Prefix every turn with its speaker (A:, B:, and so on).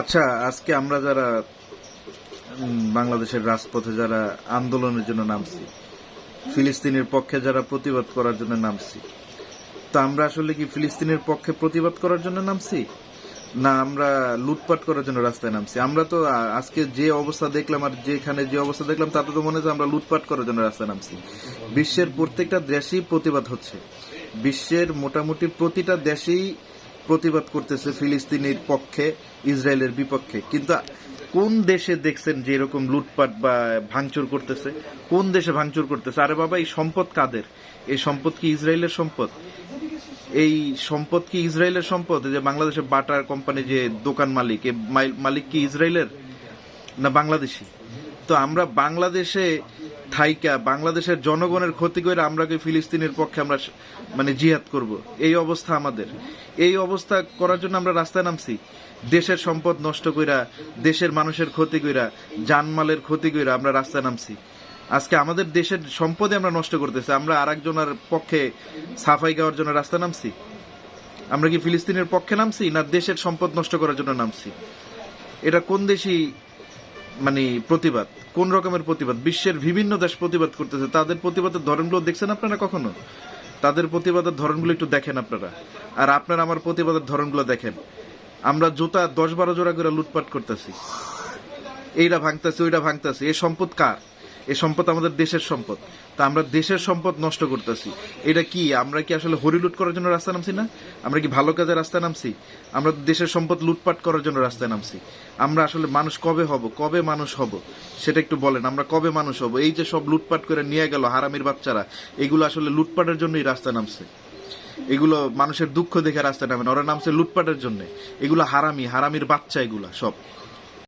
A: আচ্ছা আজকে আমরা যারা বাংলাদেশের রাজপথে যারা আন্দোলনের জন্য নামছি, ফিলিস্তিনের পক্ষে যারা প্রতিবাদ করার জন্য নামছি, তা আমরা আসলে কি ফিলিস্তিনের পক্ষে প্রতিবাদ করার জন্য নামছি? না, আমরা লুটপাট করার জন্য রাস্তায় নামছি? আমরা তো আজকে যে অবস্থা দেখলাম আর যেখানে যে অবস্থা দেখলাম, তাতে তো মনে হচ্ছে আমরা লুটপাট করার জন্য রাস্তায় নামছি। বিশ্বের প্রত্যেকটা দেশেই প্রতিবাদ হচ্ছে। বিশ্বের মোটামুটি প্রতিটা দেশেই প্রতিবাদ করতেছে ফিলিস্তিনের পক্ষে, ইসরায়েলের বিপক্ষে। কিন্তু কোন দেশে দেখছেন যে এরকম লুটপাট বা ভাঙচুর করতেছে? কোন দেশে ভাঙচুর করতেছে? আরে বাবা, এই সম্পদ কাদের? এই সম্পদ কি ইসরায়েলের সম্পদ? এই সম্পদ কি ইসরায়েলের সম্পদ? যে বাংলাদেশের বাটার কোম্পানি যে দোকান মালিক মাই- মালিক কি ইসরায়েলের? না বাংলাদেশি? তো আমরা বাংলাদেশে থাইকা, বাংলাদেশের জনগণের ক্ষতি করে আমরা কি ফিলিস্তিনের পক্ষে আমরা মানে জিহাদ করব। এই অবস্থা আমাদের। এই অবস্থা করার জন্য আমরা রাস্তায় নামছি। দেশের সম্পদ নষ্ট কইরা, দেশের মানুষের ক্ষতি কইরা, জানমালের ক্ষতি কইরা আমরা রাস্তায় নামছি। আজকে আমাদের দেশের সম্পদে আমরা নষ্ট করতেছি। আমরা আরেকজনের পক্ষে সাফাই গাওয়ার জন্য রাস্তা নামছি। আমরা কি ফিলিস্তিনের পক্ষে নামছি না দেশের সম্পদ নষ্ট করার জন্য নামছি? এটা কোন দেশই মানে প্রতিবাদ, কোন রকমের প্রতিবাদ? বিশ্বের বিভিন্ন দেশ প্রতিবাদ করতেছে। তাদের প্রতিবাদের ধরনগুলো দেখছেন আপনারা কখনো? তাদের প্রতিবাদের ধরনগুলো একটু দেখেন আপনারা। আর আপনারা আমার প্রতিবাদের ধরনগুলো দেখেন। আমরা জুতা দশ বারো জোড়া করে লুটপাট করতেছি। এইটা ভাঙতেছে ওইটা ভাঙতেছে। এই সম্পদ কার? এই সম্পদ আমাদের দেশের সম্পদ। তা আমরা দেশের সম্পদ নষ্ট করতেছি। এটা কি? আমরা কি আসলে হরি লুট করার জন্য রাস্তা নামছি না? আমরা কি ভালো কাজে রাস্তায় নামছি? আমরা দেশের সম্পদ লুটপাট করার জন্য রাস্তায় নামছি। আমরা আসলে মানুষ কবে হব? কবে মানুষ হব? সেটা একটু বলেন, আমরা কবে মানুষ হব? এই যে সব লুটপাট করে নিয়ে গেল হারামির বাচ্চারা, এগুলো আসলে লুটপাটের জন্যই রাস্তায় নামছে। এগুলো মানুষের দুঃখ দেখে রাস্তায় নামে ওরা নামছে লুটপাটের জন্য। এগুলো হারামি, হারামির বাচ্চা এগুলা সব।